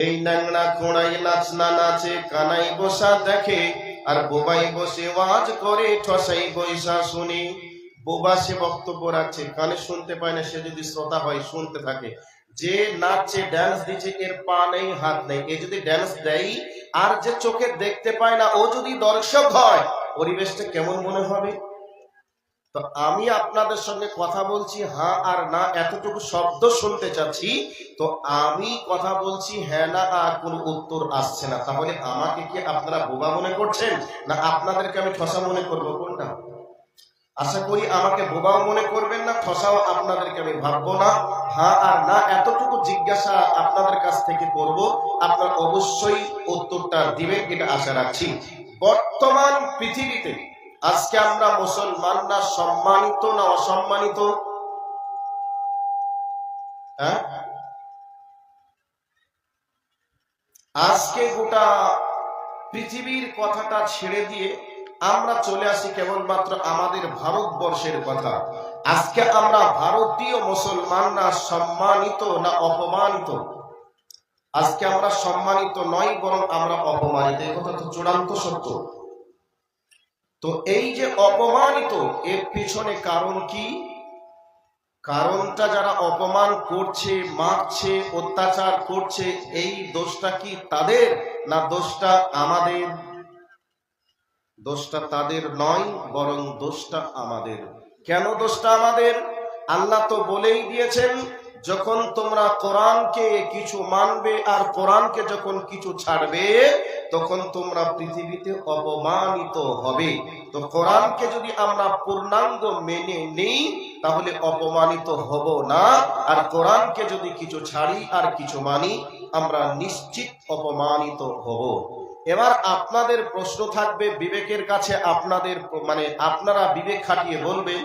এই ন্যাংরা খোঁড়াই নাচ না নাচে, কানাই বসা দেখে, আর বোবাই বসে ওয়াজ করে, ঠসাই বৈশা শুনি। বোবা সে বক্তব্য রাখছে, কানে শুনতে পায় না, সে যদি শ্রোতা হয়, শুনতে থাকে। যে নাচছে ড্যান্স দিচ্ছে, এর পা নেই, হাত নেই। এ যদি ড্যান্স দেয়, আর যে চোখে দেখতে পায় না, ও যদি দর্শক হয়, পরিবেশটা কেমন মনে হবে? তো আমি আপনাদের সঙ্গে কথা বলছি হ্যাঁ আর না, এতটুকু শব্দ শুনতে চাচ্ছি। তো আমি কথা বলছি হ্যাঁ না, আর কোনো উত্তর আসছে না। তাহলে আমাকে কি আপনারা বোবা মনে করছেন? না আপনাদেরকে আমি ঠসা মনে করব? কোনটা? আশা করি আমাকে বোবাও মনে করবেন না, ঠসাও আপনাদেরকে আমি ভাববো না। হ্যাঁ আর না, এতটুকু জিজ্ঞাসা আপনাদের কাছ থেকে করব। আপনারা অবশ্যই উত্তরটা দিবেন, এটা আশা রাখছি। বর্তমান পৃথিবীতে আজকে আমরা মুসলমানরা সম্মানিত না অসম্মানিত? হ্যাঁ? আজকে গোটা পৃথিবীর কথাটা ছেড়ে দিয়ে আমরা চলে আসি কেবলমাত্র আমাদের ভারতবর্ষের কথা। আজকে আমরা ভারতীয় মুসলমানরা সম্মানিত না অপমানিত? আজকে আমরা সম্মানিত নয়, বরং আমরা অপমানিত। এই কথা তো চূড়ান্ত সত্য। তো এই যে অপমানিত, এর পিছনে কারণ কি? কারণটা যারা অপমান করছে, মারছে, অত্যাচার করছে, এই দোষটা কি তাদের না দোষটা আমাদের? দোষটা তাদের নয়, বরং দোষটা আমাদের। কেন দোষটা আমাদের? আল্লাহ তো বলেই দিয়েছেন যখন তোমরা কোরআনকে কিছু মানবে আর কোরআনকে যখন কিছু ছাড়বে, তখন তোমরা পৃথিবীতে অপমানিত হবে। তো কোরআনকে যদি আমরা পূর্ণাঙ্গ মেনে নেই, তাহলে অপমানিত হব না। আর কোরআনকে যদি কিছু ছাড়ি আর কিছু মানি, আমরা নিশ্চিত অপমানিত হব। এবার আপনাদের প্রশ্ন থাকবে বিবেকের কাছে, আপনাদের মানে আপনারা বিবেক খাটিয়ে বলবেন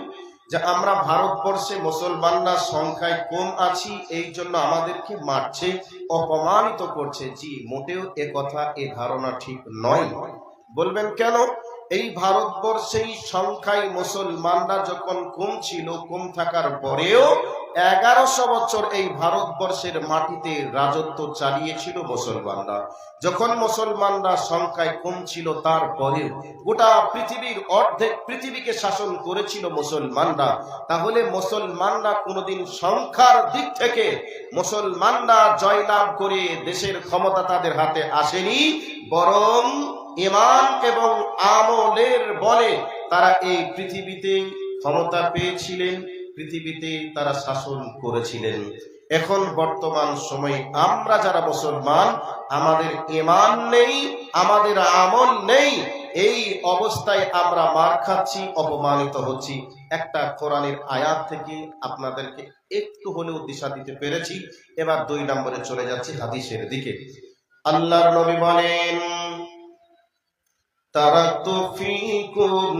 যে আমরা ভারতবর্ষে মুসলমানরা সংখ্যায় কম আছি, এই জন্য আমাদেরকে মারছে, অপমানিত করছে। জি, মোটেও এ কথা, এ ধারণা ঠিক নয়। বলবেন কেন? এই ভারতবর্ষেই সংখ্যায় মুসলমানরা যখন কম ছিল, কম থাকার পরেও এগারোশো বছর এই ভারতবর্ষের মাটিতে রাজত্ব চালিয়েছিল মুসলমানরা। যখন মুসলমানরা সংখ্যায় কম ছিল, তারপরেও গোটা পৃথিবীর অর্ধেক পৃথিবীকে শাসন করেছিল মুসলমানরা। তাহলে মুসলমানরা কোনোদিন সংখ্যার দিক থেকে মুসলমানরা জয়লাভ করে দেশের ক্ষমতা তাদের হাতে আসেনি, বরং ইমান এবং আমলের বলে তারা এই পৃথিবীতে ক্ষমতা পেয়েছিলেন। পৃথিবীতে তারা শাসন করেছিলেন। এখন বর্তমান সময়ে আমরা যারা মুসলমান, আমাদের ইমান নেই, আমাদের আমল নেই, এই অবস্থায় আমরা মার খাচ্ছি, অপমানিত হচ্ছি। একটা কোরআনের আয়াত থেকে আপনাদেরকে একটু হলেও দিশা দিতে পেরেছি। এবার দুই নম্বরে চলে যাচ্ছি হাদিসের দিকে। আল্লাহর নবী বলেন তারাকতু ফীকুম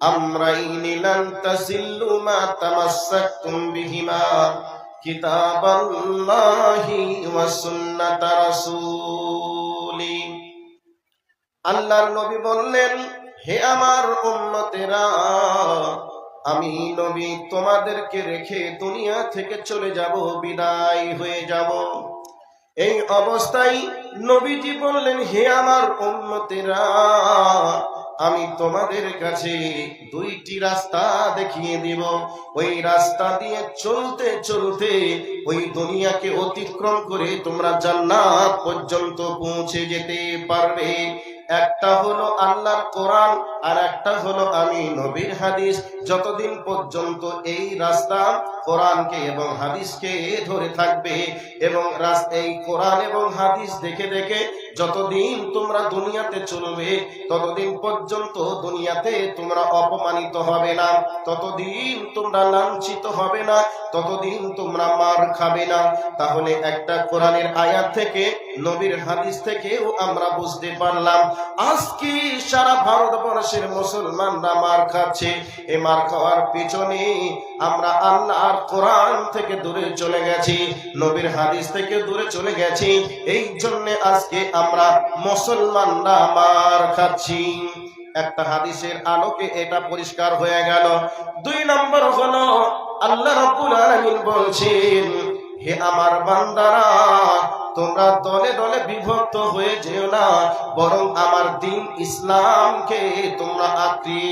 লান তাসিল্লু মা তামাসসাকতুম বিহিমা কিতাবাল্লাহি ওয়া সুন্নাত রাসূলি। আল্লাহর নবী বললেন, হে আমার উম্মতেরা, আমি নবী তোমাদেরকে রেখে দুনিয়া থেকে চলে যাব, বিদায় হয়ে যাব। এই অবস্থায় নবীজি বললেন, হে আমার উম্মতেরা আমি তোমাদের কাছে দুইটি রাস্তা দেখিয়ে দিব। ওই রাস্তা দিয়ে চলতে চলতে ওই দুনিয়াকে অতিক্রম করে তোমরা জান্নাত পর্যন্ত পৌঁছে যেতে পারবে। একটা হলো আল্লাহর কোরআন, আর একটা হলো আমি নবীর হাদিস। যতদিন পর্যন্ত এই রাস্তা কোরআনকে এবং হাদিসকে ধরে থাকবে এবং এই কোরআন এবং হাদিস দেখে দেখে যতদিন তোমরা দুনিয়াতে চলবে, ততদিন পর্যন্ত দুনিয়াতে তোমরা অপমানিত হবে না। ততদিন তোমরা লাঞ্ছিত হবে না, ততদিন তোমরা মার খাবে না। তাহলে একটা কোরআনের আয়াত থেকে, নবীর হাদিস থেকেও আমরা বুঝতে পারলাম আজকে সারা ভারতবর্ষের মুসলমানরা মার খাচ্ছে? এ মার খাওয়ার পিছনে আমরা আল্লাহর কোরআন থেকে দূরে চলে গেছি, নবীর হাদিস থেকে দূরে চলে গেছি। এই জন্য আজকে আমরা মুসলমানরা মার খাচ্ছি। একটা হাদিসের আলোকে এটা পরিষ্কার হয়ে গেল। দুই নম্বর হলো, আল্লাহ রাব্বুল আলামিন বলছেন, হে আমার বান্দারা তোমরা দলে দলে বিভক্ত হয়ে যেও না, বরং আমার দিন ইসলামকে তোমরা আঁকড়ে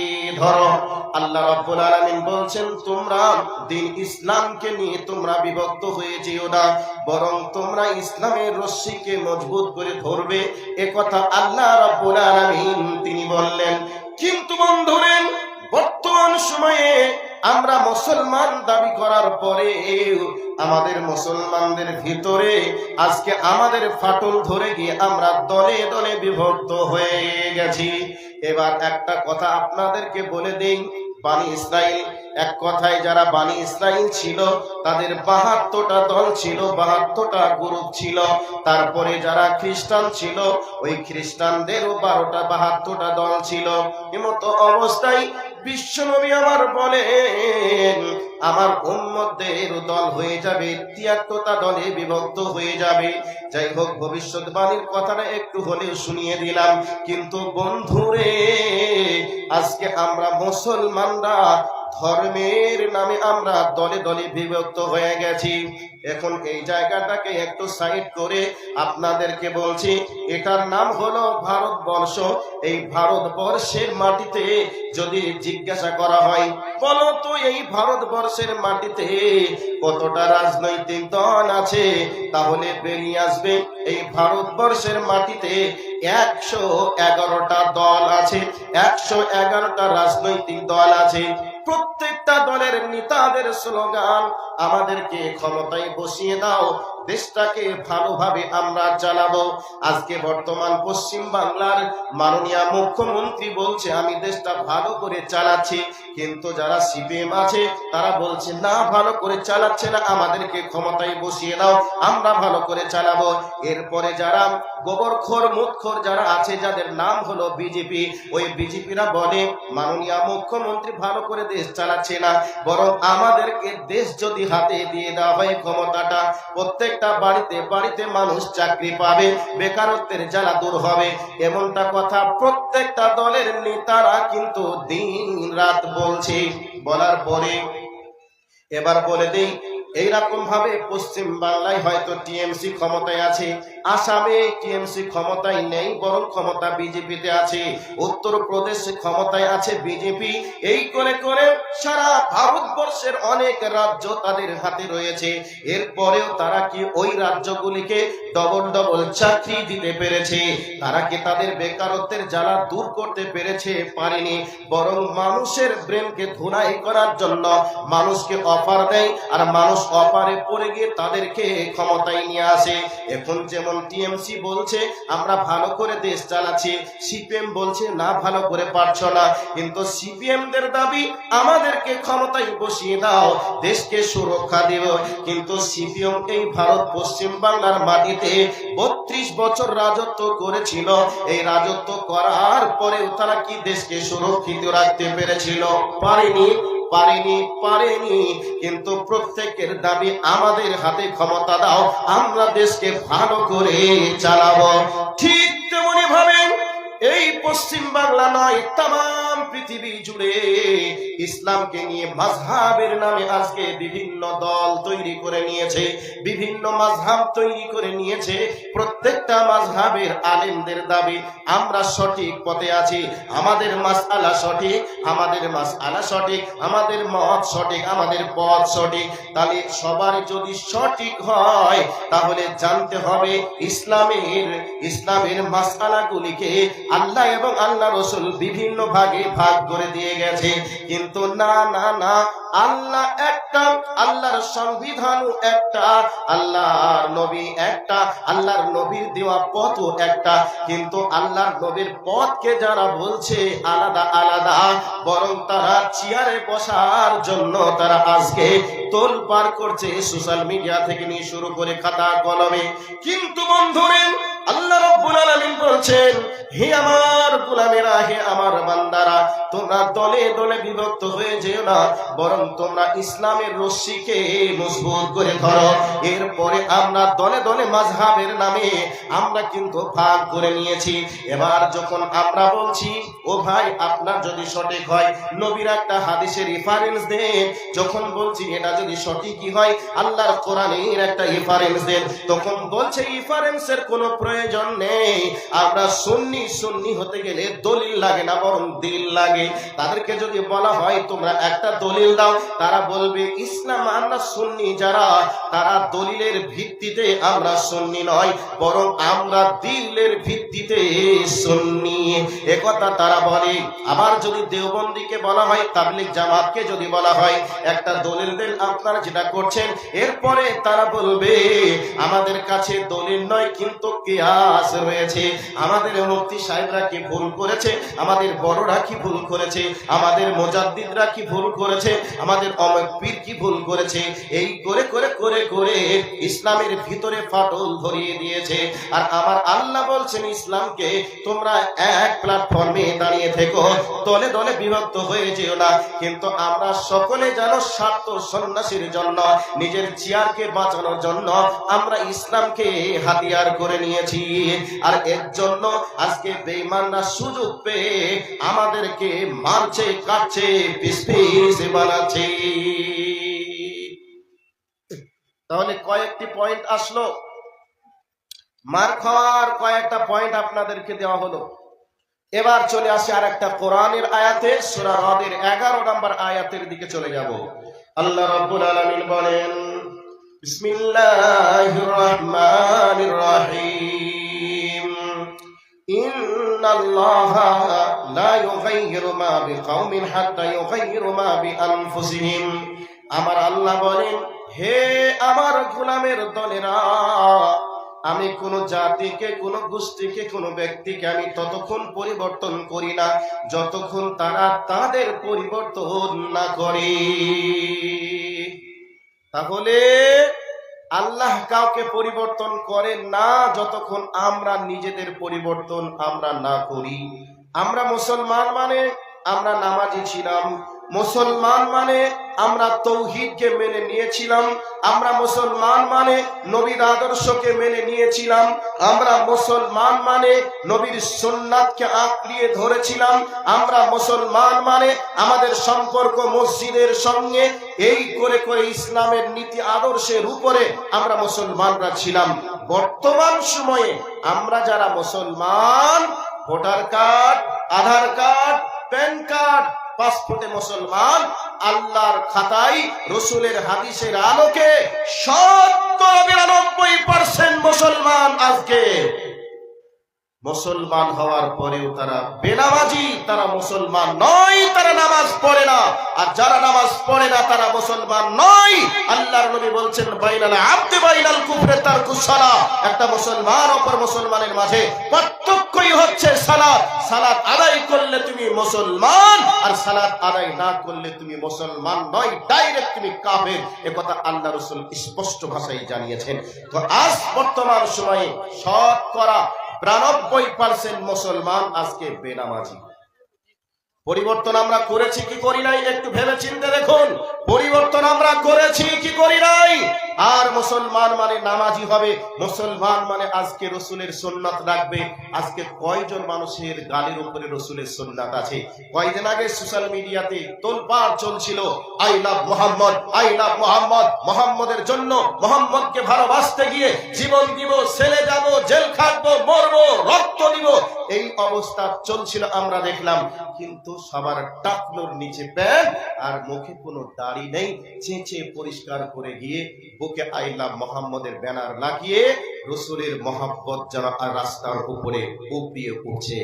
ধরো। আল্লাহ রাব্বুল আলামিন বলছেন, তোমরা দিন ইসলামকে নিয়ে তোমরা বিভক্ত হয়ে যেও না, বরং তোমরা ইসলামের রশ্মিকে মজবুত করে ধরবে। কথা আল্লাহ রাব্বুল আলামিন তিনি বললেন। কিন্তু বন্ধুরেন বর্তমান সময়ে আমরা মুসলমান দাবি করার পরে আমাদের মুসলমানদের ভিতরে আজকে আমাদের ফাটল ধরে গিয়ে আমরা দলে দলে বিভক্ত হয়ে গেছি। এবার একটা কথা আপনাদেরকে বলে দিই, বানি ইসরাইল এক কথায় যারা বানি ইসরাইল ছিল, তাদের বাহাত্তরটা দল ছিল, বাহাত্তরটা গ্রুপ ছিল। তারপরে যারা খ্রিস্টান ছিল, ওই খ্রিস্টানদেরও বারোটা, বাহাত্তরটা দল ছিল। এমতো অবস্থায় বিশ্বনবী আমার বলেন, আমার উম্মতদের দল হয়ে যাবে, তিয়াত্তরটা দলে বিভক্ত হয়ে যাবে। যাই হোক, ভবিষ্যৎবাণীর কথাটা একটু হলেও শুনিয়ে দিলাম। কিন্তু বন্ধুরে, আজকে আমরা মুসলমানরা ধর্মের নামে আমরা দলে দলে বিভক্ত হয়ে গেছি। এখন এই জায়গাটাকে একটু সাইড করে আপনাদেরকে বলছি, এটার নাম হলো ভারতবর্ষ। এই ভারতবর্ষের মাটিতে যদি জিজ্ঞাসা করা হয়, বলো তো এই ভারতবর্ষের মাটিতে কতটা রাজনৈতিক দল আছে? তাহলে বেরিয়ে আসবে, এই ভারতবর্ষের মাটিতে একশো এগারোটা দল আছে, একশো এগারোটা রাজনৈতিক দল আছে। প্রত্যেকটা দলের নেতাদের স্লোগান আমাদেরকে ক্ষমতায় বসিয়ে দাও দেশটাকে ভালোভাবে আমরা চালাবো। আজকে বর্তমান পশ্চিম বাংলার মাননীয় মুখ্যমন্ত্রী বলছে, আমি দেশটা ভালো করে চালাচ্ছি। কিন্তু যারা সিপিএম আছে, তারা বলছে, না, ভালো করে চালাচ্ছে না। আমাদেরকে ক্ষমতায় বসিয়ে দাও। আমরা ভালো করে চালাবো। এরপরে যারা গোবরখোর মুখখোর যারা আছে, যাদের নাম হলো বিজেপি, ওই বিজেপিরা বলে, মাননীয় মুখ্যমন্ত্রী ভালো করে দেশ চালাচ্ছে না। বরং আমাদেরকে দেশ যদি হাতে দিয়ে দেওয়া হয় ক্ষমতাটা প্রত্যেকটা বাড়িতে বাড়িতে মানুষ চাকরি পাবে, বেকারত্বের জ্বালা দূর হবে। এমনটা কথা প্রত্যেকটা দলের নেতারা কিন্তু দিন রাত বলছে। বলার পরে এবার বলে দেই এইরকম ভাবে পশ্চিম বাংলায় হয়তো টিএমসি ক্ষমতায় আছে, আসামে টিএমসি ক্ষমতায় নেই, বরং ক্ষমতা বিজেপিতে আছে উত্তর প্রদেশে ক্ষমতায় আছে বিজেপি, এই করে করে সারা ভারতবর্ষের অনেক রাজ্য তাদের হাতে রয়েছে। এরপরেও তারা কি ওই রাজ্যগুলিকে ডবল ডবল চাকরি দিতে পেরেছে? তারা কি তাদের বেকারত্বের জ্বালা দূর করতে পেরেছে? পারেনি। বরং মানুষের ব্রেনকে ধুলাই করার জন্য মানুষকে অফার দেয়, আর মানুষ অফারে পড়ে গিয়ে তাদেরকে ক্ষমতায় নিয়ে আসে। এখন যেমন টিএমসি বলছে, আমরা ভালো করে দেশ চালাচ্ছি, সিপিএম বলছে, না, ভালো করে পারছ না। কিন্তু সিপিএম দের দাবি, আমাদেরকে ক্ষমতায় বসিয়ে দাও, দেশকে সুরক্ষা দেব। কিন্তু সিপিএম এই ভারত পশ্চিম বাংলার মাটিতে বত্রিশ বছর রাজত্ব করেছিল। এই রাজত্ব করার পরেও তারা কি দেশকে সুরক্ষিত রাখতে পেরেছিল? পারেনি। পারেনি পারেনি। কিন্তু প্রত্যেকের দাবি আমাদের হাতে ক্ষমতা দাও, আমরা দেশকে ভালো করে চালাবো। ঠিক তেমনি ভাবে এই পশ্চিম বাংলা নয়, তাম পৃথিবী জুড়ে ইসলামকে নিয়ে মাঝহাবের নামে আজকে বিভিন্ন দল তৈরি করে নিয়েছে, বিভিন্ন মাঝহাব তৈরি করে নিয়েছে। প্রত্যেকটা মাঝহাবের আলেমদের দাবি, আমরা সঠিক পথে আছি, আমাদের মাসআলা সঠিক, আমাদের মাসআলা সঠিক, আমাদের মত সঠিক, আমাদের পথ সঠিক। তাহলে সবার যদি সঠিক হয়, তাহলে জানতে হবে ইসলামের ইসলামের মাসআলাগুলিকে আল্লাহ এবং আল্লাহ রসুল বিভিন্ন ভাগে ভাগ করে দিয়ে গেছে। কিন্তু না না না, আল্লাহ একটা, আল্লাহর সংবিধানও একটা, আল্লাহর নবী একটা, আল্লাহর নবীর দেওয়া পথও একটা। কিন্তু আল্লাহর নবীর পথকে যারা বলছে আলাদা আলাদা, বরং তারা চেয়ারে বসার জন্য তারা আজকে তোল পার করছে। সোশ্যাল মিডিয়া থেকে নিয়ে শুরু করে খাতা কলমে। কিন্তু বন্ধুরে আল্লাহ রব্বুল আলামিন বলছেন, হে আমার গোলামেরা, হে আমার বান্দারা, তোমরা দলে দলে বিভক্ত হয়ে যেও না, বরং তোমরা ইসলামের রশ্মিকে মজবুত করে ধরো। এরপরে আমরা দলে দলে মাঝহাবের নামে আমরা কিন্তু ভাগ করে নিয়েছি। এবার যখন আমরা বলছি, ও ভাই, আপনার যদি সঠিক হয়, নবীর একটা হাদিসের রেফারেন্স দেন। যখন বলছি, এটা যদি সঠিকই হয়, আল্লাহর কোরআনের একটা রেফারেন্স দেন। তখন বলছে রেফারেন্সের কোনো প্রয়োজন নেই আমরা সুন্নি সুন্নি হতে গেলে দলিল লাগে না, বরং দিল লাগে। তাদেরকে যদি বলা হয়, তোমরা একটা দলিল দাও, তারা বলবে, ইসলাম আমরা সুন্নি যারা, তারা দলিলের ভিত্তিতে আমরা সুন্নি নয়, বরং আমরা দিলের তারা বলে, আবার যদি দেওবন্দিকে বলা হয় তাবলিক জামাতকে যদি বলা হয়, একটা দলিল দেন করছেন, এরপরে তারা বলবে, আমাদের কাছে দলিল নয়, কিন্তু কেয়াস রয়েছে। আমাদের মুফতি সাহেবরা কি ভুল করেছে? আমাদের বড়রা কি ভুল করেছে? আমাদের মোজাদ্দিদরা কি ভুল করেছে? আমাদের অমর পীর কি ভুল করেছে? এই করে করে করে করে ইসলামের ভিতরে ফাটল ধরিয়ে দিয়েছে। আর আমার আল্লাহ বলছেন ইসলামকে তোমরা এক প্ল্যাটফর্মে দাঁড়িয়ে থেকো। দলে দলে বিভক্ত হয়ে যেও না। কিন্তু আমরা সকলে যেন স্বার্থ সন্ন্যাসীর জন্য, নিজের চেয়ারকে বাঁচানোর জন্য আমরা ইসলামকে হাতিয়ার করে নিয়েছি। আর এর জন্য আজকে বেঈমানরা সুযোগ পেয়ে আমাদেরকে মারছে, কাটছে পিস পিস বানাচ্ছে। তাহলে কয়েকটি পয়েন্ট আসলো। মার খাওয়ার কয়েকটা পয়েন্ট আপনাদেরকে দেওয়া হলো। এবার চলে আসে আর একটা কোরআনের আয়াতে, সূরা রদের 11 নম্বর আয়াতের দিকে চলে যাব। আল্লাহ রাব্বুল আলামিন বলেন, বিসমিল্লাহির রহমানির রহিম। ইন্নাল্লাহা লা ইউগাইয়িরু মা বিকাউমিন হাত্তা ইউগাইয়িরু মা বিআনফুসিহিম। আমার আল্লাহ বলেন, হে আমার গোলামের দলেরা আমি কোন জাতিকে, কোন গোষ্ঠীকে, কোন ব্যক্তিকে আমি ততক্ষণ পরিবর্তন করি না, যতক্ষণ তারা তাদের পরিবর্তন না করে। তাহলে আল্লাহ কাউকে পরিবর্তন করে না, যতক্ষণ আমরা নিজেদের পরিবর্তন আমরা না করি। আমরা মুসলমান মানে আমরা নামাজি ছিলাম মুসলমান মানে আমরা তৌহিদকে মেনে নিয়েছিলাম, আমরা মুসলমান মানে নবীর আদর্শকে মেনে নিয়েছিলাম, আমরা মুসলমান মানে নবীর সুন্নাতকে আঁকড়িয়ে ধরেছিলাম, আমরা মুসলমান মানে আমাদের সম্পর্ক মসজিদের সঙ্গে এই করে করে ইসলামের নীতি আদর্শের উপরে আমরা মুসলমানরা ছিলাম। বর্তমান সময়ে আমরা যারা মুসলমান, voter card, Aadhaar card, PAN card পাসপোর্টে মুসলমান আল্লাহর খাতায় রসুলের হাদিসের আলোকে সত্তর বিরানব্বই পার্সেন্ট মুসলমান আজকে। মুসলমান হওয়ার পরেও তারা বেনামাজি, তারা মুসলমান নয়, তারা নামাজ পড়ে না। আর যারা নামাজ পড়ে না, তারা মুসলমান নয়। আল্লাহর নবী বলছেন, বাইনাল আব্দে, বাইনাল কুফরে তার কুসালা। একটা মুসলমান অপর মুসলমানের মাঝে পার্থক্যই হচ্ছে সালাত। সালাত আদায় করলে তুমি মুসলমান, আর সালাত আদায় না করলে তুমি মুসলমান নয়। ডাইরেক্ট তুমি কাফের। এ কথা আল্লাহ রসুল স্পষ্ট ভাষায় জানিয়েছেন। তো আজ বর্তমান সময়ে শতকরা বিরানব্বই পার্সেন্ট মুসলমান আজকে বেনামাজি। পরিবর্তন আমরা করেছি কি করি নাই? একটু ভেবে চিন্তে দেখুন। পরিবর্তন আমরা করেছি কি করি নাই? আর মুসলমান মানে নামাজি হবে। মুসলমান মানে আজকে রসুলের সোননাথ রাখবে আজকে কয়জন মানুষের গালের উপরে রসুলের সোননাথ আছে? কয়দিন আগে সোশ্যাল মিডিয়াতে তোলপাড় চলছিল, I love Mohammad, I love Mohammad, মোহাম্মদের জন্য মোহাম্মদকে ভালোবাসতে গিয়ে জীবন দিব, ছেলে যাব, জেল খাটবো, মরবো, রক্ত দিব। এই অবস্থা চলছিল, আমরা দেখলাম। কিন্তু সবার টাকলোর নিচে প্যান্ট আর মুখে কোনো দাড়ি নেই। চেঁচে পরিষ্কার করে গিয়ে বুকে আইলা মোহাম্মদের ব্যানার লাগিয়ে রসুলের মহাব্বত যেন রাস্তার উপরে উপড়িয়ে উঠছে।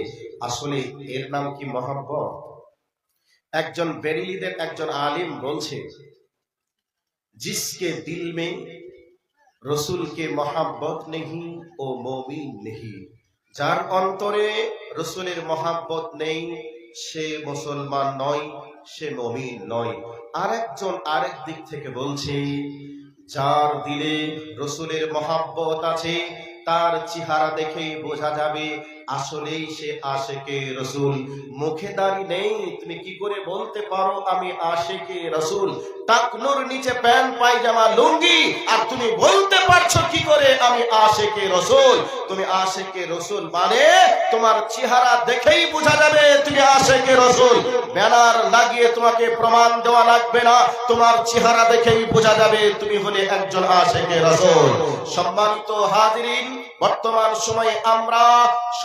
আসলে এর নাম কি মহাব্বত? একজন বেরিলিদের একজন আলিম বলছে, জিসকে দিল মে রসুলকে মহাব্বত নেহি ও মমিন নেহি। যার অন্তরে রসুলের মহাব্বত নেই, সে মুসলমান নয়, সে মমিন নয়। আরেকজন আরেক দিক থেকে বলছে যার দিলে রসুলের মহাব্বত আছে তার চেহারা দেখেই বোঝা যাবে আসলেই সে আশেকে রসুল। মুখে দাঁড়ি নেই, তুমি কি করে বলতে পারো আমি আশেকে রসুল? টাকনুর নিচে প্যান্ট, পায়জামা, লুঙ্গি, আর তুমি বলতে পারছ কি করে আমি আশেকে রসুল? তুমি আশেকে রসুল মানে তোমার চেহারা দেখেই বোঝা যাবে তুমি আশেকে রসুল। ব্যানার লাগিয়ে তোমাকে প্রমাণ দেওয়া লাগবে না, তোমার চেহারা দেখেই বোঝা যাবে তুমি হলে একজন আশেকে রসুল। সম্মানিত হাজিরিন, বর্তমান সময়ে আমরা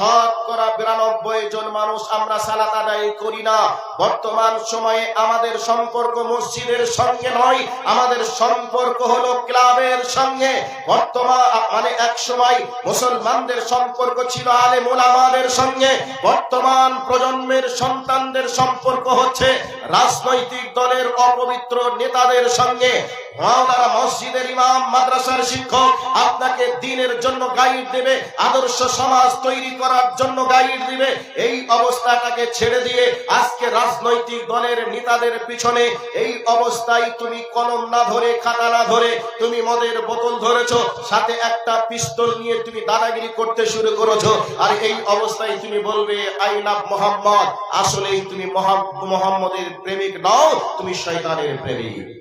শতকরা বিরানব্বই জন মানুষ আমরা সালাত আদায় করি না। বর্তমান সময়ে আমাদের সম্পর্ক মসজিদের সঙ্গে নয়, আমাদের সম্পর্ক হলো ক্লাবের সঙ্গে। বর্তমান মানে এক সময় মুসলমানদের সম্পর্ক ছিল আলে মোলামাদের সঙ্গে। বর্তমান প্রজন্মের সন্তানদের সম্পর্ক হচ্ছে রাজনৈতিক দলের অপবিত্র নেতাদের সঙ্গে। মাওলানা মসজিদের ইমাম, মাদ্রাসার শিক্ষক, আপনাকে দিনের জন্য গাইড দেবে, আদর্শ সমাজ তৈরি করার জন্য গাইড দিবে। এই অবস্থাটাকে ছেড়ে দিয়ে আজকে রাজনৈতিক দলের নেতাদের পিছনে এই অবস্থায় তুমি কলম না ধরে, খাতা না ধরে তুমি মদের বোতল ধরেছো, সাথে একটা পিস্তল নিয়ে তুমি দাদাগিরি করতে শুরু করেছ। আর এই অবস্থায় তুমি বলবে, আই মোহাম্মদ। আসলেই তুমি মহাম- মোহাম্মদের প্রেমিক নও, তুমি শয়তানের প্রেমিক।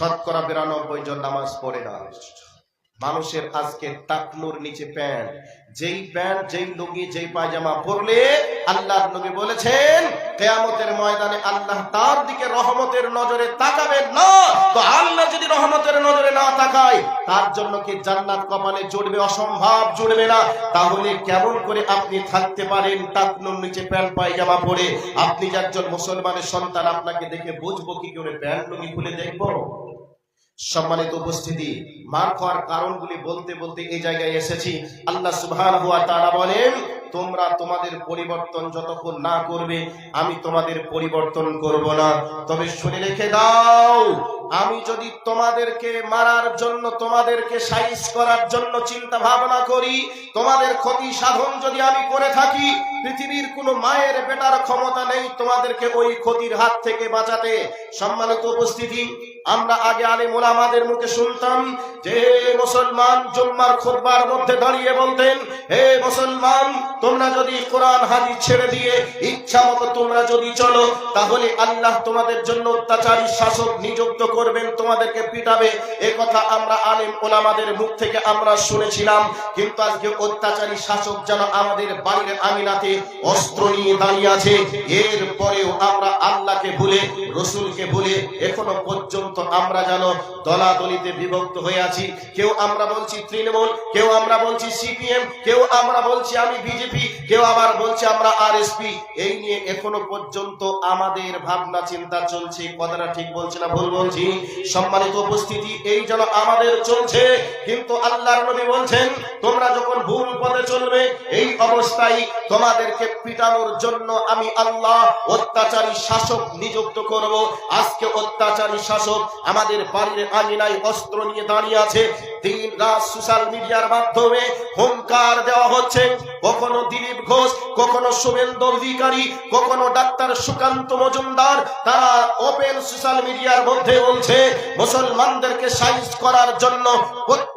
শতকরা বিরানব্বই জন নামাজ পড়ে না। মানুষের আজকে টাকনুর নিচে প্যান্ট যেই প্যান্ট, যেই লুঙ্গি, যেই পায়জামা পরলে আল্লাহ নবী বলেছেন, কেয়ামতের ময়দানে আল্লাহ তার দিকে রহমতের নজরে তাকাবেন না। তো আল্লাহ যদি রহমতের নজরে না তাকায়, তার জন্য কি জান্নাত কপালে জুড়বে, অসম্ভব জুড়বে না? তাহলে কেমন করে আপনি থাকতে পারেন? টাকনুর নিচে প্যান্ট, পায়জামা পরে আপনি একজন মুসলমানের সন্তান, আপনাকে দেখে বুঝব কি করে প্যান্ট, লুঙ্গি খুলে দেখব? সম্মানিত উপস্থিতি মার খাওয়ার কারণগুলি বলতে বলতে এই জায়গায় এসেছি। আল্লাহ সুবহান হুয়া তাআলা বলেন তোমরা তোমাদের পরিবর্তন যতক্ষণ না করবে, আমি তোমাদের পরিবর্তন করব না। তবে শুনে রেখে দাও, আমি যদি তোমাদেরকে মারার জন্য, তোমাদেরকে সাইজ করার জন্য চিন্তা ভাবনা করি, তোমাদের ক্ষতি সাধন যদি আমি করে থাকি, পৃথিবীর কোনো মায়ের বেটার ক্ষমতা নেই তোমাদেরকে ওই ক্ষতির হাত থেকে বাঁচাতে। সম্মানিত উপস্থিতি, আমরা আগে আলে মোলামাদের মুখে শুনতাম যে, মুসলমান জুম্মার খুতবার মধ্যে দাঁড়িয়ে বলতেন, হে মুসলমান তোমরা যদি কোরআন, হাদিস ছেড়ে দিয়ে ইচ্ছা মতো তোমরা যদি চলো, তাহলে আল্লাহ তোমাদের জন্য অত্যাচারী শাসক নিযুক্ত করবেন, তোমাদেরকে পিটাবে। এ কথা আমরা আলেম ওলামাদের মুখ থেকে আমরা শুনেছিলাম, কিন্তু আজকে অত্যাচারী শাসক যেন আমাদের বাড়ির আমিনাতে অস্ত্র নিয়ে দাঁড়িয়ে আছে, এর পরেও আমরা আল্লাহকে ভুলে, রসুলকে ভুলে, এখনও পর্যন্ত আমরা যেন দলাদলিতে বিভক্ত হয়ে আছি। কেউ আমরা বলছি তৃণমূল, কেউ আমরা বলছি সিপিএম, কেউ আমরা বলছি আমি বিজেপি কেউ আবার বলছে, আমরা আরএসপি এই নিয়ে এখনও পর্যন্ত আমাদের ভাবনা, চিন্তা চলছে কথাটা ঠিক বলছে না ভুল বলছি। সম্মানিত উপস্থিতি, এই যেন আমাদের চলছে। কিন্তু আল্লাহর নবী বলছেন, তোমরা যখন ভুল পথে চলবে, এই অবস্থায় তোমাদেরকে পিটানোর জন্য আমি আল্লাহ অত্যাচারী শাসক নিযুক্ত করব। আজকে অত্যাচারী শাসক আমাদের বাড়ির আঙিনায় অস্ত্র নিয়ে দাঁড়িয়ে আছে। দিন রাত সোশ্যাল মিডিয়ার মাধ্যমে হোমকার দেওয়া হচ্ছে। কখনো দিলীপ ঘোষ, কখনো শুভেন্দু অধিকারী, কখনো ডাক্তার সুকান্ত মজুমদার, তারা ওপেন সোশ্যাল মিডিয়ার মধ্যে বলছে, মুসলমানদেরকে সাইজ করার জন্য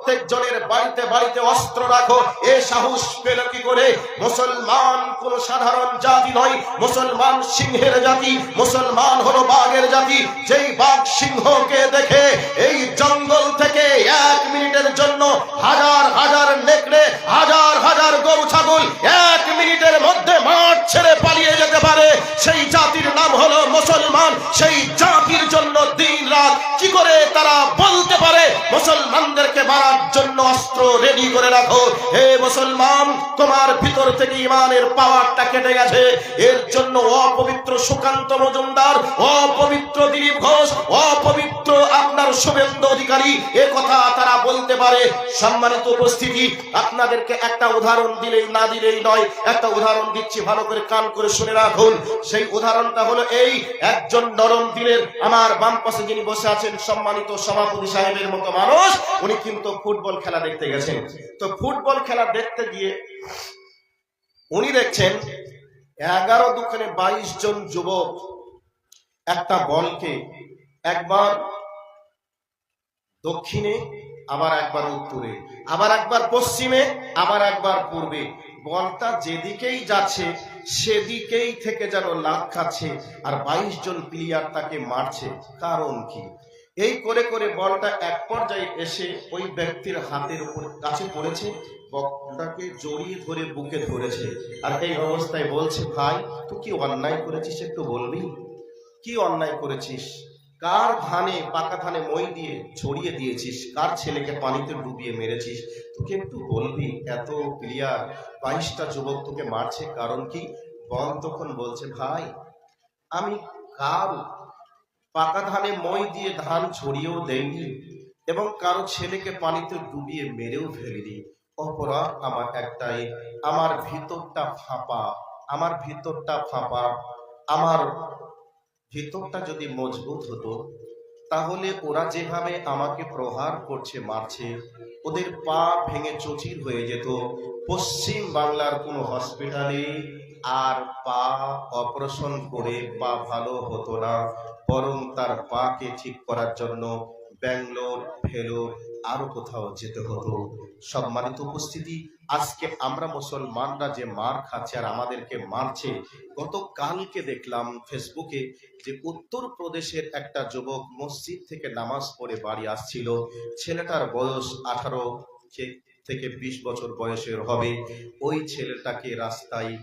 প্রত্যেক জনের বাড়িতে বাড়িতে অস্ত্র রাখো। এ সাহস পেল কি করে? মুসলমান কোন সাধারণ জাতি নয়। মুসলমান সিংহের জাতি, মুসলমান হলো বাঘের জাতি। যেই বাঘ সিংহকে দেখে এই জঙ্গল থেকে এক মিনিটের জন্য হাজার হাজার নেকড়ে, হাজার হাজার গরু, ছাগল এক মিনিটের মধ্যে মাঠ ছেড়ে পালিয়ে যেতে পারে। সেই জাতির নাম হলো মুসলমান। সেই জাতির জন্য দিন রাত কি করে তারা বলতে পারে? মুসলমানদেরকে মারার জন্য অস্ত্র রেডি করে রাখো। হে মুসলমান, তোমার ভিতর থেকে ইমানের পাওয়ারটা কেটে গেছে। এর জন্য অপবিত্র সুকান্ত মজুমদার, অপবিত্র দিলীপ ঘোষ, অপবিত্র আপনার শুভেন্দু অধিকারী কথা তারা বলতে পারে। সম্মানিত উপস্থিতি, আপনাদেরকে একটা উদাহরণ দিলেই না দিলেই নয়, একটা উদাহরণ দিচ্ছি, ভালো করে কান করে শুনে রাখুন। সেই উদাহরণটা হলো এই, একজন নরম দিলের আমার বাম পাশে যিনি বসে আছেন সম্মানিত সভাপতি সাহেবের মতো মানুষ, উনি কিন্তু ফুটবল খেলা দেখতে গেছেন। তো ফুটবল খেলা দেখতে গিয়ে উনি দেখছেন, এগারো দোকানে বাইশ জন যুবক একটা বলকে একবার দক্ষিণে, আবার একবার উত্তরে, আবার একবার পশ্চিমে, আবার একবার পূর্বে। বলটা যেদিকেই যাচ্ছে, সেদিকেই থেকে যেন লাভ খাচ্ছে, আর বাইশ জন প্লেয়ার তাকে মারছে। কারণ কি? এই করে করে বলটা এক পর্যায়ে এসে ওই ব্যক্তির হাতের উপর কাছে পড়েছে বলটাকে জড়িয়ে ধরে বুকে ধরেছে। আর এই অবস্থায় বলছে, ভাই, তুই কি অন্যায় করেছিস একটু বলবি? কি অন্যায় করেছিস? কার ধানে পাকা ধানে মই দিয়ে ছড়িয়ে দিয়েছিস? কার ছেলেকে পানিতে ডুবিয়ে মেরেছিস? তোকে একটু বলবি? এত প্লেয়ার বাইশটা যুবক তোকে মারছে কারণ কি? বল তখন বলছে, ভাই, আমি কার পাকা ধানে মই দিয়ে ধান ছড়িয়েও দেয়নি এবং কারও ছেলেকে পানিতে ডুবিয়ে মেরেও ফেলিনি। অপরাধ আমার একটাই, আমার ভিতরটা ফাঁপা, আমার ভিতরটা ফাঁপা। আমার ভিতরটা যদি মজবুত হতো, তাহলে ওরা যেভাবে আমাকে প্রহার করছে, মারছে ওদের পা ভেঙে চচির হয়ে যেত। পশ্চিম বাংলার কোনো হসপিটালে আর পা অপারেশন করে পা ভালো হতো না। বরং তার পাকে ঠিক করার জন্য ব্যাঙ্গলোর, ভেলোর আরও কোথাও যেতে হতো। সম্মানিত উপস্থিতি, আজকে আমরা মুসলমানরা যে মার খাচ্ছে আর আমাদেরকে মারছে, গতকালকে দেখলাম ফেসবুকে যে উত্তর প্রদেশের একটা যুবক মসজিদ থেকে নামাজ পড়ে বাড়ি আসছিল। ছেলেটার বয়স আঠারো থেকে বিশ বছর বয়সের হবে। ওই ছেলেটাকে রাস্তায়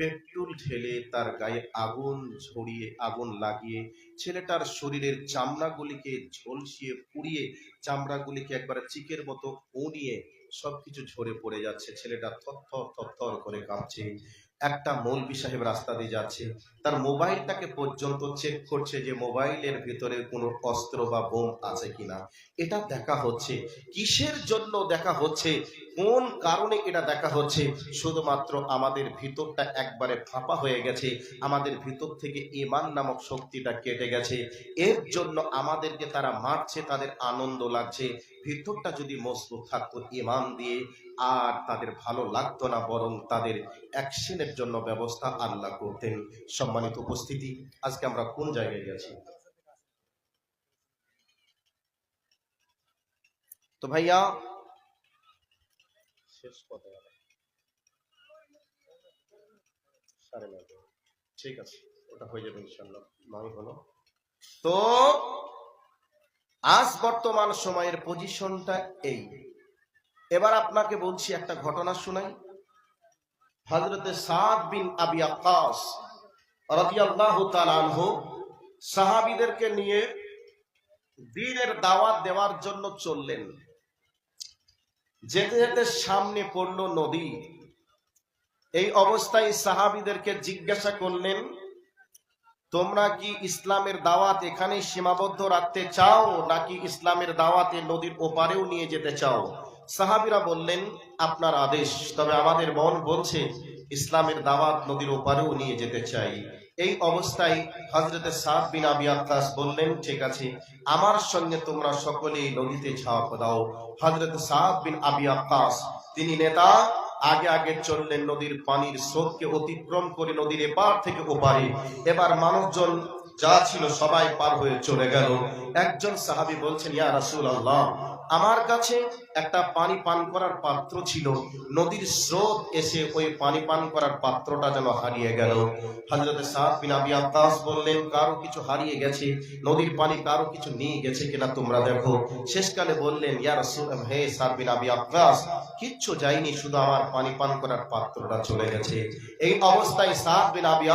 পেট্রোল ঢেলে তার গায়ে আগুন ঝরিয়ে, আগুন লাগিয়ে ছেলেটার শরীরের চামড়াগুলিকে ঝলসিয়ে পুড়িয়ে, চামড়াগুলিকে একবারে চিকের মতো উনিয়ে সবকিছু ঝরে পড়ে যাচ্ছে। ছেলেটা থরথর থরথর করে কাঁপছে। একটা মৌলবি সাহেব রাস্তা দিয়ে যাচ্ছে। তার মোবাইলটাকে পর্যন্ত চেক করছে যে মোবাইলের ভিতরে কোনো অস্ত্র বা বোম আছে কিনা। এটা দেখা হচ্ছে। কিসের জন্য দেখা হচ্ছে? কোন কারণে এটা দেখা হচ্ছে? শুধুমাত্র আমাদের ভিতরটা একবারে ফাঁপা হয়ে গেছে, আমাদের ভিতর থেকে ইমান নামক শক্তিটা কেটে গেছে। এর জন্য আমাদেরকে তারা মারছে, তাদের আনন্দ লাগছে। ভিতরটা যদি মজবুত থাকতো ইমান দিয়ে, আর তাদের ভালো লাগতো না, বরং তাদের অ্যাকশনের জন্য ব্যবস্থা আল্লাহ করতেন। সম্মানিত উপস্থিতি, আজকে আমরা কোন জায়গায় গেছি? তো ভাইয়া শেষ কথা সাড়ে নয়টা ঠিক আছে, ওটা হয়ে যাবে ইনশাল্লাহ নয় হলো। তো, আজ বর্তমান সময়ের পজিশনটা এই। এবার আপনাকে বলছি একটা ঘটনা শুনাই। হজরতে সাদ বিন আবি আকাস রাদিয়াল্লাহু নিয়ে দিনের দাওয়াত দেওয়ার জন্য চললেন। যেতে যেতে সামনে পড়ল নদী। এই অবস্থায় সাহাবীদেরকে জিজ্ঞাসা করলেন, তোমরা কি ইসলামের দাওয়াত এখানেই সীমাবদ্ধ রাখতে চাও, নাকি ইসলামের দাওয়াতে নদীর ওপারেও নিয়ে যেতে চাও? সাহাবিরা বললেন, আপনার আদেশ। তবে আমাদের মন বলছে, ইসলামের দাওয়াত নদীর ওপারেও নিয়ে যেতে চাই। এই অবস্থায় হজরতে সাদ বিন আবি আক্কাস বললেন, ঠিক আছে, আমার সঙ্গে তোমরা সকলেই নদীতে ঝাঁপ দাও। হজরত সাদ বিন আবি আক্কাস তিনি নেতা, আগে আগে চললেন নদীর পানির স্রোতকে অতিক্রম করে নদীর এপার থেকে ওপারে। এবার মানুষজন যা ছিল সবাই পার হয়ে চলে গেল। একজন সাহাবি বলছেন, ইয়া রাসূল আল্লাহ আমার কাছে একটা পানি পান করার পাত্র ছিল। নদীর স্রোত এসে ওই পানি পান করার পাত্রটা যেন হারিয়ে গেল। হযরতে সাদ বিন আবি বললেন, কারও কিছু হারিয়ে গেছে? নদীর পানি কারও কিছু নিয়ে গেছে কিনা তোমরা দেখো। শেষকালে বললেন ইয়ার হে সাদ বিন আবি কিচ্ছু যায়নি, শুধু আমার পানি পান করার পাত্রটা চলে গেছে। এই অবস্থায় সাদ বিন আবি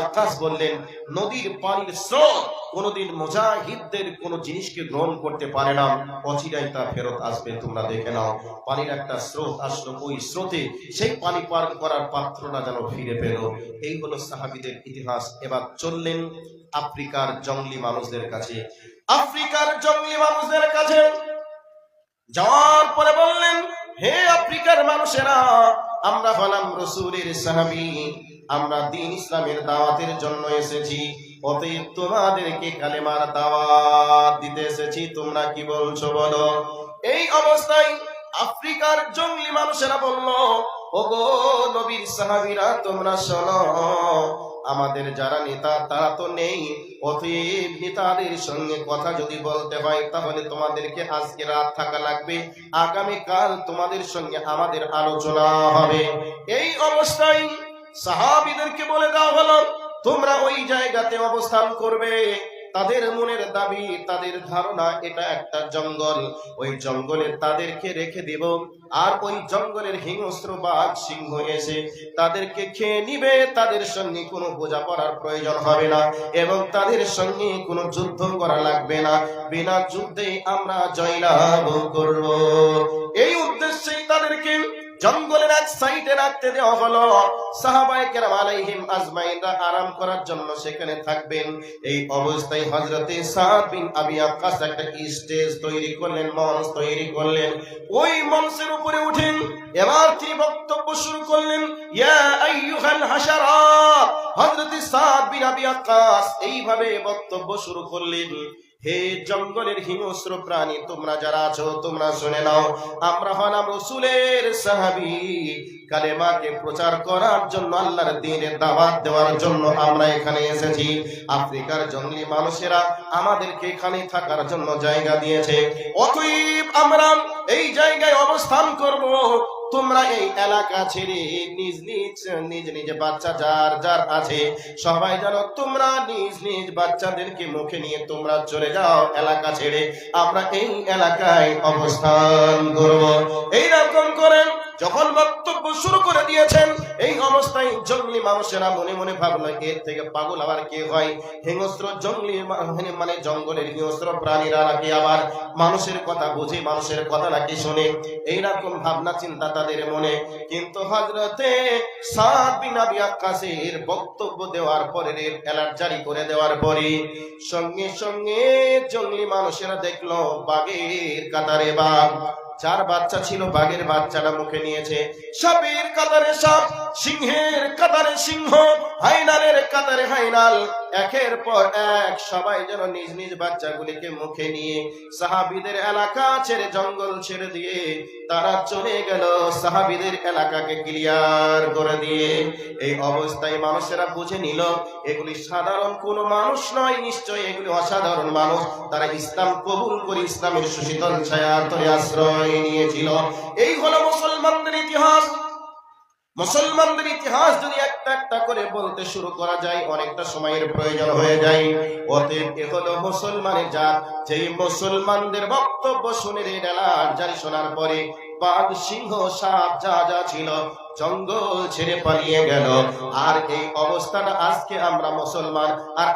বললেন, নদীর পানির স্রোত কোনোদিন মুজাহিদদের কোন জিনিসকে গ্রহণ করতে পারে না। অচিরাই তা ফেরত আসবে, তোমরা দেখে নাও। পানির একটা স্রোত আসলো ওই স্রোতে। সেই পানি পার করার পাত্রটা যেন ফিরে পেল। এই হলো সাহাবিদের ইতিহাস। এবার চললেন আফ্রিকার জঙ্গলি মানুষদের কাছে। আফ্রিকার জঙ্গলি মানুষদের কাছে যাওয়ার পরে বললেন, হে আফ্রিকার মানুষেরা, আমরা হলাম রসুলের সাহাবি। আমরা দিন ইসলামের দাওয়াতের জন্য এসেছি। অতএব তোমাদেরকে কালেমার দাওয়াত দিতে এসেছি। তোমরা কি বলছো বলো? এই অবস্থায় আফ্রিকার জঙ্গলি মানুষেরা বলল, ওগো নবীর সাহাবীরা, তোমরা শোনো, আমাদের যারা নেতা, তারা তো নেই। অতএব নেতাদের সঙ্গে কথা যদি বলতে হয়, তাহলে তোমাদেরকে আজকে রাত থাকা লাগবে। আগামীকাল তোমাদের সঙ্গে আমাদের আলোচনা হবে। এই অবস্থায় সাহাবিদেরকে বলে দেওয়া হলো তোমরা ওই জায়গাতে অবস্থান করবে। তাদের মনের দাবি, তাদের ধারণা, এটা একটা জঙ্গল। ওই জঙ্গলে তাদেরকে রেখে দিব। আর ওই জঙ্গলের হিংস্র বাঘ, সিংহ এসে তাদেরকে খেয়ে নিবে। তাদের সঙ্গে কোনো বোঝাপড়ার প্রয়োজন হবে না এবং তাদের সঙ্গে কোনো যুদ্ধ করা লাগবে না। বিনা যুদ্ধে আমরা জয়লাভ করব। এই উদ্দেশ্যেই তাদেরকে জঙ্গলের এক সাইডে রাখতে দেওয়া হলো। সাহাবায়ে কেরাম আলাইহিম আজমাইনরা আরাম করার জন্য সেখানে থাকবেন। এই অবস্থায় বিন আবি একটা স্টেজ তৈরি করলেন, মঞ্চ তৈরি করলেন। ওই মঞ্চের উপরে উঠেন এবার তিনি বক্তব্য শুরু করলেন, ইয়া আইয়ুহাল আবি এইভাবে বক্তব্য শুরু করলেন। হে জঙ্গলের হিংস্র প্রাণী, তোমরা যারা আছো, তোমরা শুনে নাও। আমরা হলাম রসুলের সাহাবি। কালেমাকে প্রচার করার জন্য, আল্লাহর দিনের দাওয়াত দেওয়ার জন্য আমরা এখানে এসেছি। আফ্রিকার জঙ্গলি মানুষেরা আমাদেরকে এখানে থাকার জন্য জায়গা দিয়েছে। অতএব আমরা এই জায়গায় অবস্থান করব। তোমরা এই এলাকা ছেড়ে নিজ নিজ নিজ নিজ বাচ্চা যার যার আছে, সবাই জানো তোমরা নিজ নিজ বাচ্চাদেরকে মুখে নিয়ে তোমরা চলে যাও এলাকা ছেড়ে। আমরা এই এলাকায় অবস্থান করব। এইরকম করেন যখন বক্তব্য শুরু করে দিয়েছেন। এই অবস্থায় জঙ্গলি মানুষেরা মনে মনে ভাবলো, এর থেকে পাগল আবার কে হয়? হিংস্র জঙ্গলি মানে জঙ্গলের হিংস্র প্রাণীরা নাকি আবার মানুষের কথা বুঝে, মানুষের কথা নাকি শোনে? এইরকম ভাবনা, চিন্তা তাদের মনে। কিন্তু হজরতে সাদ বিন আবি আক্কাসের বক্তব্য দেওয়ার পরে অ্যালার্ট জারি করে দেওয়ার পরে সঙ্গে সঙ্গে জঙ্গলি মানুষেরা দেখল, বাঘের কাতারে বাঘ। চার বাচ্চা ছিল বাঘের বাচ্চাটা মুখে নিয়েছে। সাপের কাতারে সাপ, সিংহের কাতারে সিংহ, হাইনালের কাতারে হাইনাল। একের পর এক সবাই যেন নিজ নিজ বাচ্চাগুলিকে মুখে নিয়ে সাহাবিদের এলাকা ছেড়ে জঙ্গল ছেড়ে দিয়ে তারা চলে গেল সাহাবিদের এলাকাকে ক্লিয়ার করে দিয়ে। এই অবস্থায় মানুষেরা বুঝে নিল, এগুলি সাধারণ কোনো মানুষ নয় নিশ্চয় এগুলি অসাধারণ মানুষ। তারা ইসলাম কবুল করে ইসলামের সুশীতল ছায়া আশ্রয় নিয়েছিল। এই হলো মুসলমানদের ইতিহাস। মুসলমানদের ইতিহাস যদি একটা একটা করে বলতে শুরু করা যায়, অনেকটা সময়ের প্রয়োজন হয়ে যায়। অতএব এ হলো মুসলমানের জাত। যেই মুসলমানদের বক্তব্য শুনে রে জারি শোনার পরে বাঘ সিংহ, সাপ যা যা ছিল জঙ্গল ছেড়ে পালিয়ে গেল। আর এই অবস্থাটা আজকে আমরা মুসলমান, আর